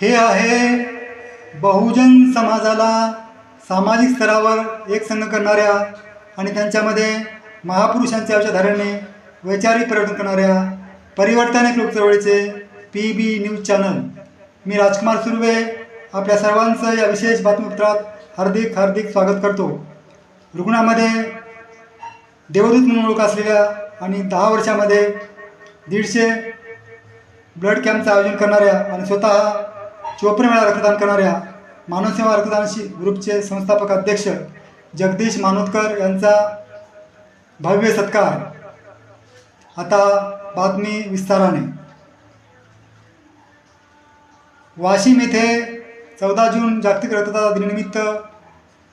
हे आहे बहुजन समाजाला सामाजिक स्तरावर एक संघ करणाऱ्या आणि त्यांच्यामध्ये महापुरुषांच्या विचारधारेने वैचारिक परिवर्तन करणाऱ्या परिवर्तनिक लोकचळवळीचे पी बी न्यूज चॅनल मी राजकुमार सुर्वे आपल्या सर्वांचं या विशेष बातमीपत्रात हार्दिक हार्दिक स्वागत करतो. रुग्णामध्ये देवदूत म्हणून ओळख असलेल्या आणि दहा वर्षामध्ये दीडशे ब्लड कॅम्पचं आयोजन करणाऱ्या आणि स्वतः चोपन्न वेळा रक्तदान करणाऱ्या मानवसेवा रक्तदान ग्रुपचे संस्थापक अध्यक्ष जगदीश मानोतकर यांचा भव्य सत्कार. आता बातमी विस्ताराने. वाशिम येथे चौदा जून जागतिक रक्तदान दिनानिमित्त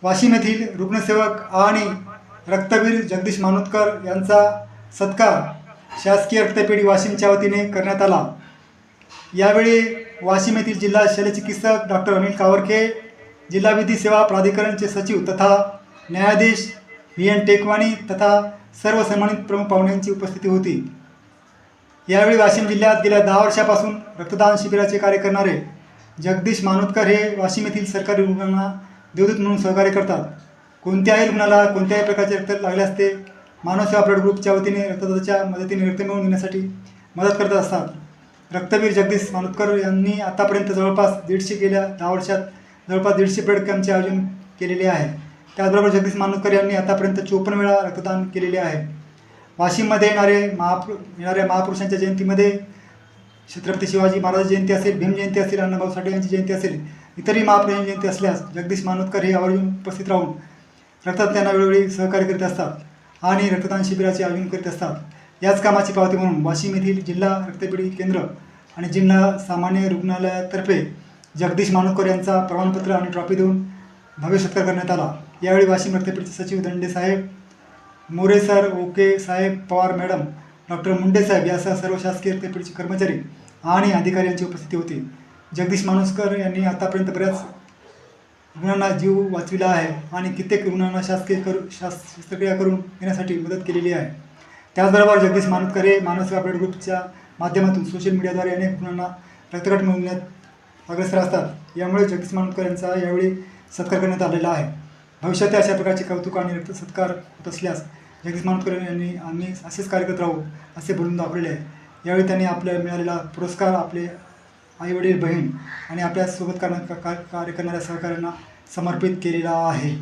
वाशिम येथील रुग्णसेवक आणि रक्तवीर जगदीश मानोतकर यांचा सत्कार शासकीय रक्तपेढी वाशिमच्या वतीने करण्यात आला. यावेळी वाशिम येथील जिल्हा शल्यचिकित्सक डॉक्टर अनिल कावरखे जिल्हा विधी सेवा प्राधिकरणचे सचिव तथा न्यायाधीश व्ही एन टेकवाणी तथा सर्व सन्मानित प्रमुख पाहुण्यांची उपस्थिती होती. यावेळी वाशिम जिल्ह्यात गेल्या दहा वर्षापासून रक्तदान शिबिराचे कार्य करणारे जगदीश मानोतकर हे वाशिम येथील सरकारी रुग्णांना देवदूत म्हणून सहकार्य करतात. कोणत्याही रुग्णाला कोणत्याही प्रकारचे रक्त लागले असते मानवसेवा ब्लड ग्रुपच्या वतीने रक्तदाताच्या मदतीने रक्त मिळवून देण्यासाठी मदत करत असतात. रक्तवीर जगदीश मालुतकर यांनी आतापर्यंत जवळपास दीडशे गेल्या दहा वर्षात जवळपास दीडशे ब्लड कॅम्पचे आयोजन केलेले आहे. त्याचबरोबर जगदीश मानोतकर यांनी आतापर्यंत चोपन्न वेळा रक्तदान केलेले आहे. वाशिममध्ये येणारे महापुरु येणाऱ्या महापुरुषांच्या जयंतीमध्ये छत्रपती शिवाजी महाराज जयंती असेल भीम जयंती असेल अण्णाभाऊ साठे यांची जयंती असेल इतरही महापुरुषांची जयंती असल्यास जगदीश मानोतकर हे आवर्जून उपस्थित राहून रक्तदात्यांना वेळोवेळी सहकार्य करीत असतात आणि रक्तदान शिबिराचे आयोजन करीत असतात. याच कामाची पावती म्हणून वाशिम येथील जिल्हा रक्तपेढी केंद्र आणि जिल्हा सामान्य रुग्णालयातर्फे जगदीश मानोकर यांचा प्रमाणपत्र आणि ट्रॉफी देऊन भव्य सत्कार करण्यात आला. यावेळी वाशिम रक्तपेढीचे सचिव दंडे साहेब मोरे सर ओके साहेब पवार मॅडम डॉक्टर मुंडे साहेब यासह सर्व शासकीय रक्तपेढीचे कर्मचारी आणि अधिकारी यांची उपस्थिती होती. जगदीश मानुसकर यांनी आतापर्यंत बऱ्याच रुग्णांना जीव वाचविला आहे आणि कित्येक रुग्णांना शासकीय करू शास शस्त्रक्रिया करून घेण्यासाठी मदत केलेली आहे. त्याचबरोबर जगदीश मानतकर हे मानवसेवा ब्लड ग्रुपच्या माध्यमातून सोशल मीडियाद्वारे अनेक मुलांना रक्तगट मिळवण्यात अग्रेसर असतात. यामुळे जगदीश मानतकर यांचा यावेळी सत्कार करण्यात आलेला आहे. भविष्यात अशा प्रकारचे कौतुक आणि रक्त सत्कार होत असल्यास जगदीश मानोतकर यांनी आम्ही असेच कार्यरत राहू असे बोलून दाखवलेले आहे. यावेळी त्यांनी आपल्या मिळालेला पुरस्कार आपले आईवडील बहीण आणि आपल्यासोबत कार्य करणाऱ्या सहकाऱ्यांना समर्पित केलेला आहे.